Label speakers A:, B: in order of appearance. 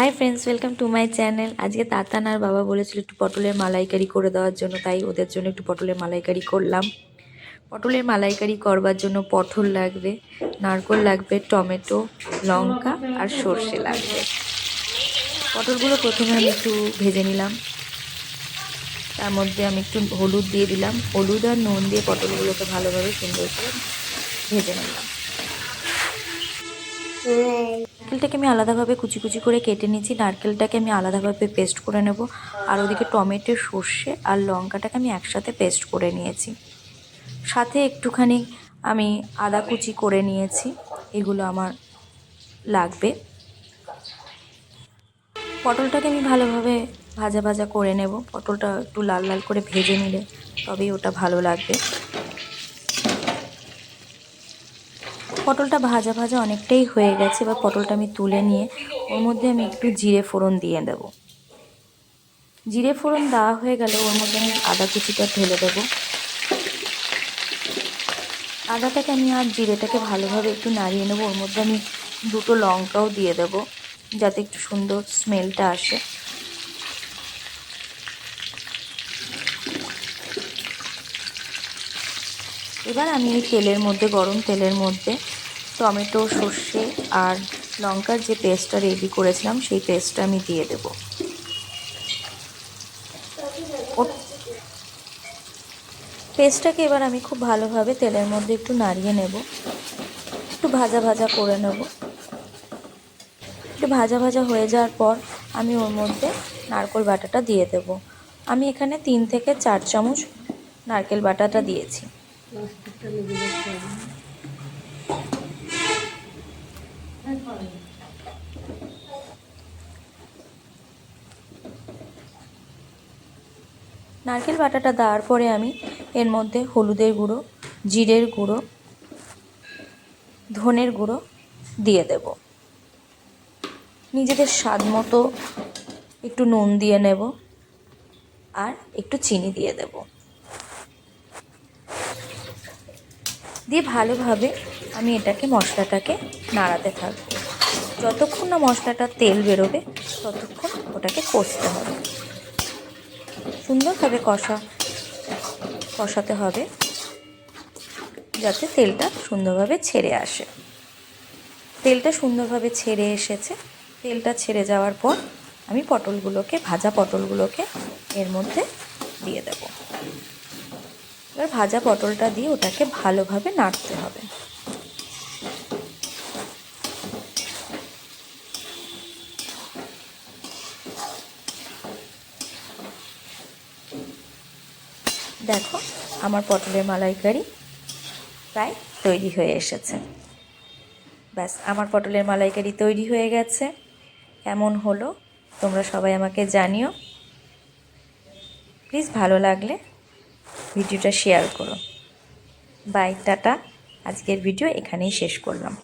A: Hi friends welcome to my channel আজকে তাতান আর বাবা বলেছিল একটু পটলের মালাইকারি করে দেওয়ার জন্য, তাই ওদের জন্য একটু পটলের মালাইকারি করলাম। পটলের মালাইকারি করবার জন্য পটল লাগবে, নারকোল লাগবে, টমেটো, লঙ্কা আর সর্ষে লাগবে। পটলগুলো প্রথমে আমি একটু ভেজে নিলাম। তার মধ্যে আমি একটু হলুদ দিয়ে দিলাম। হলুদ আর নুন দিয়ে পটলগুলোকে ভালোভাবে সুন্দর করে ভেজে নিলাম। নারকেলটাকে আমি আলাদাভাবে কুচি কুচি করে কেটে নিয়েছি। নারকেলটাকে আমি আলাদাভাবে পেস্ট করে নেব। আর ওদিকে টমেটো, সর্ষে আর লঙ্কাটাকে আমি একসাথে পেস্ট করে নিয়েছি। সাথে একটুখানি আমি আদা কুচি করে নিয়েছি। এগুলো আমার লাগবে। পটলটাকে আমি ভালোভাবে ভাজা ভাজা করে নেব। পটলটা একটু লাল লাল করে ভেজে নিলে তবেই ওটা ভালো লাগবে। পটলটা ভাজা ভাজা অনেকটাই হয়ে গেছে, এবার পটলটা আমি তুলে নিয়ে ওর মধ্যে আমি একটু জিরে ফোড়ন দিয়ে দেব। জিরে ফোড়ন দেওয়া হয়ে গেলে ওর মধ্যে আমি আদা কুচিটা ঢেলে দেবো। আদাটাকে আমি আর জিরেটাকে ভালোভাবে একটু নাড়িয়ে নেব, ওর মধ্যে আমি দুটো লঙ্কাও দিয়ে দেব, যাতে একটু সুন্দর স্মেলটা আসে। এবার আমি এই তেলের মধ্যে, গরম তেলের মধ্যে টমেটো, সর্ষে আর লঙ্কার যে পেস্টটা রেডি করেছিলাম, সেই পেস্টটা আমি দিয়ে দেব। পেস্টটাকে এবার আমি খুব ভালোভাবে তেলের মধ্যে একটু নাড়িয়ে নেব। একটু ভাজা ভাজা করে নেব। একটু ভাজা ভাজা হয়ে যাওয়ার পর আমি ওর মধ্যে নারকেল বাটাটা দিয়ে দেব। আমি এখানে তিন থেকে চার চামচ নারকেল বাটাটা দিয়েছি। নারকেল বাটাটা দেওয়ার পরে আমি এর মধ্যে হলুদের গুঁড়ো, জিরের গুঁড়ো, ধনের গুঁড়ো দিয়ে দেব। নিজেদের স্বাদ মতো একটু নুন দিয়ে নেব আর একটু চিনি দিয়ে দেব। দিয়ে ভালোভাবে আমি এটাকে, মশলাটাকে নাড়াতে থাকব। যতক্ষণ না মশলাটা তেল বেরোবে, ততক্ষণ ওটাকে কষতে হবে। সুন্দরভাবে কষা, কষাতে হবে, যাতে তেলটা সুন্দরভাবে ছেড়ে আসে। তেলটা সুন্দরভাবে ছেড়ে এসেছে। তেলটা ছেড়ে যাওয়ার পর আমি পটলগুলোকে, ভাজা পটলগুলোকে এর মধ্যে দিয়ে দেব। এবার ভাজা পটলটা দিয়ে ওটাকে ভালোভাবে নাড়তে হবে। দেখো, আমার পটলের মালাইকারি প্রায় তৈরি হয়ে এসেছে। ব্যাস, আমার পটলের মালাইকারি তৈরি হয়ে গেছে। কেমন হলো তোমরা সবাই আমাকে জানিও। প্লিজ ভালো লাগলে ভিডিওটা শেয়ার করো। By tata. আজকের ভিডিও এখানেই শেষ করলাম।